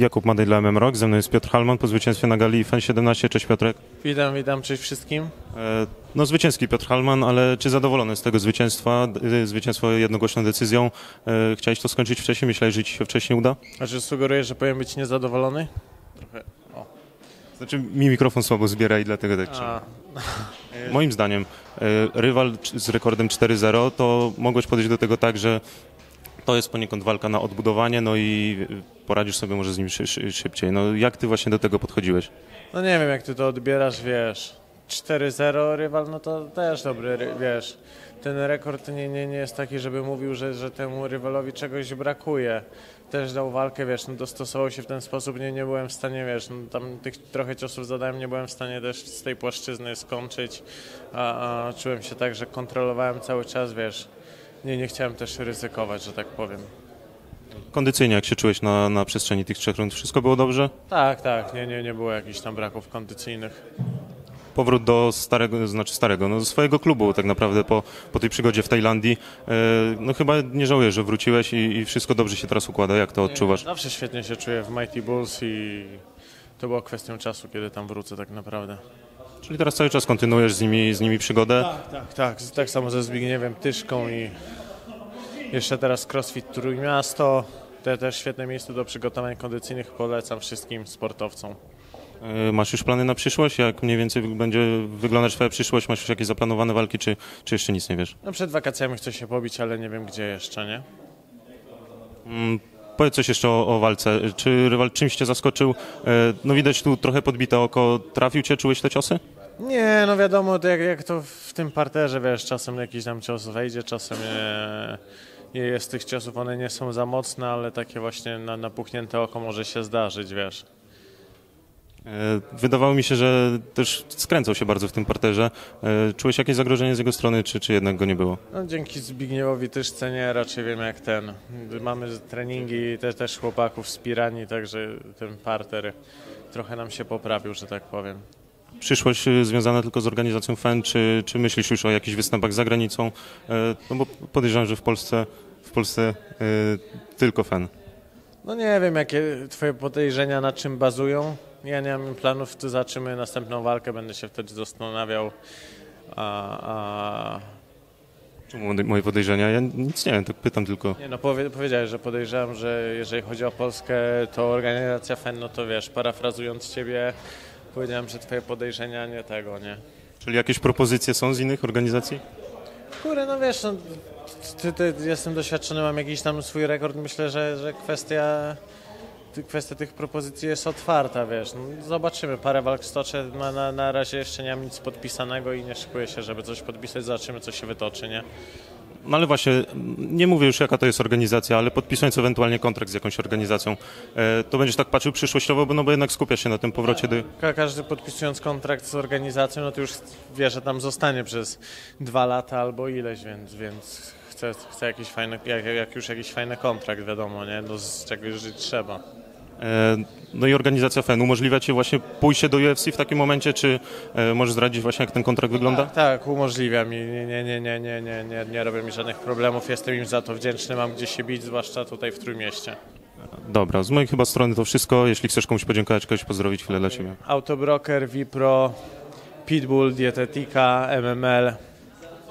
Jakub Madej dla MM Rock, ze mną jest Piotr Halman po zwycięstwie na gali FEN 17. Cześć Piotrek. Witam, witam, cześć wszystkim. E, No zwycięski Piotr Halman, ale czy zadowolony z tego zwycięstwa? D- Zwycięstwo jednogłośną decyzją. E, Chciałeś to skończyć wcześniej? Myślałeś, że ci się wcześniej uda? Znaczy sugeruję, że powinien być niezadowolony? Trochę. O. Znaczy mi mikrofon słabo zbiera i dlatego tak trzeba. A, Moim zdaniem e, rywal z rekordem 4-0 to mogłeś podejść do tego tak, że to jest poniekąd walka na odbudowanie, no i poradzisz sobie może z nim szy, szy, szybciej. No jak ty właśnie do tego podchodziłeś? no nie wiem, jak ty to odbierasz, wiesz. 4-0 rywal, no to też dobry, ry- wiesz. Ten rekord nie, nie, nie jest taki, żeby mówił, że, że temu rywalowi czegoś brakuje. Też dał walkę, wiesz, no dostosował się w ten sposób, nie, nie byłem w stanie, wiesz, no tam tych trochę ciosów zadałem, nie byłem w stanie też z tej płaszczyzny skończyć, a, a czułem się tak, że kontrolowałem cały czas, wiesz, nie, nie chciałem też ryzykować, że tak powiem. Kondycyjnie jak się czułeś na, na przestrzeni tych trzech rund? Wszystko było dobrze? Tak, tak, nie, nie, nie było jakichś tam braków kondycyjnych. Powrót do starego, znaczy starego, no swojego klubu tak naprawdę po, po tej przygodzie w Tajlandii. E, no chyba nie żałuję, że wróciłeś i, i wszystko dobrze się teraz układa. Jak to odczuwasz? Zawsze świetnie się czuję w Mighty Bulls i to było kwestią czasu, kiedy tam wrócę tak naprawdę. Czyli teraz cały czas kontynuujesz z nimi, z nimi przygodę. Tak, tak, tak samo ze Zbigniewem Tyszką i jeszcze teraz CrossFit Trójmiasto. To też świetne miejsce do przygotowań kondycyjnych, polecam wszystkim sportowcom. E, Masz już plany na przyszłość? Jak mniej więcej będzie wyglądać twoja przyszłość? Masz już jakieś zaplanowane walki, czy, czy jeszcze nic nie wiesz? No przed wakacjami chcę się pobić, ale nie wiem gdzie jeszcze, nie? Powiedz coś jeszcze o, o walce. Czy rywal czymś cię zaskoczył? E, No widać tu trochę podbite oko. Trafił cię? Czułeś te ciosy? Nie, no wiadomo, to jak, jak to w tym parterze, wiesz, czasem jakiś tam cios wejdzie, czasem nie, nie jest tych ciosów, one nie są za mocne, ale takie właśnie na, napuchnięte oko może się zdarzyć, wiesz. E, Wydawało mi się, że też skręcał się bardzo w tym parterze. E, Czułeś jakieś zagrożenie z jego strony, czy, czy jednak go nie było? No dzięki Zbigniewowi Tyszce nie, raczej wiem jak ten. Mamy treningi te, też chłopaków wspierani, także ten parter trochę nam się poprawił, że tak powiem. Przyszłość e, związana tylko z organizacją FEN, czy, czy myślisz już o jakichś występach za granicą? No bo podejrzewam, że w Polsce, w Polsce tylko FEN. No nie wiem, jakie twoje podejrzenia na czym bazują. Ja nie mam planów, to zaczymy następną walkę, będę się wtedy zastanawiał. A, a... Moje podejrzenia? Ja nic nie wiem, tak pytam tylko. Nie no, powie, powiedziałeś, że podejrzewam, że jeżeli chodzi o Polskę, to organizacja FEN, no to wiesz, parafrazując ciebie, powiedziałem, że twoje podejrzenia nie tego, nie? Czyli jakieś propozycje są z innych organizacji? Kurde, no wiesz, no, ty, ty, jestem doświadczony, mam jakiś tam swój rekord. Myślę, że, że kwestia, kwestia tych propozycji jest otwarta, wiesz. No, zobaczymy, parę walk stoczę. Na, na, na razie jeszcze nie mam nic podpisanego i nie szykuję się, żeby coś podpisać. Zobaczymy, co się wytoczy, nie? No ale właśnie, m, nie mówię już jaka to jest organizacja, ale podpisując ewentualnie kontrakt z jakąś organizacją, e, to będziesz tak patrzył przyszłościowo, bo, no bo jednak skupiasz się na tym powrocie do... Ka- Każdy podpisując kontrakt z organizacją, no to już wie, że tam zostanie przez dwa lata albo ileś, więc, więc chcę, chcę jakiś fajny, jak, jak już jakiś fajny kontrakt, wiadomo, nie? No, z czegoś żyć trzeba. E, No i organizacja FEN umożliwia Ci właśnie pójście do UFC w takim momencie, czy e, możesz zdradzić właśnie jak ten kontrakt wygląda? Tak, umożliwia mi. Nie, nie, nie, nie, nie, nie, nie, nie robią mi żadnych problemów. Jestem im za to wdzięczny. Mam gdzie się bić, zwłaszcza tutaj w Trójmieście. Dobra, z mojej chyba strony to wszystko. Jeśli chcesz komuś podziękować, kogoś pozdrowić, chwilę dla Ciebie. Autobroker, Vipro, Pitbull, Dietetika, MML,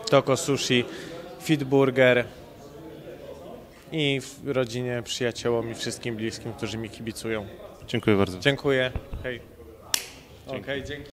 Toko Sushi, Fitburger i w rodzinie, przyjaciołom i wszystkim bliskim, którzy mi kibicują. Dziękuję bardzo. Dziękuję. Hej. Okej, dzięki.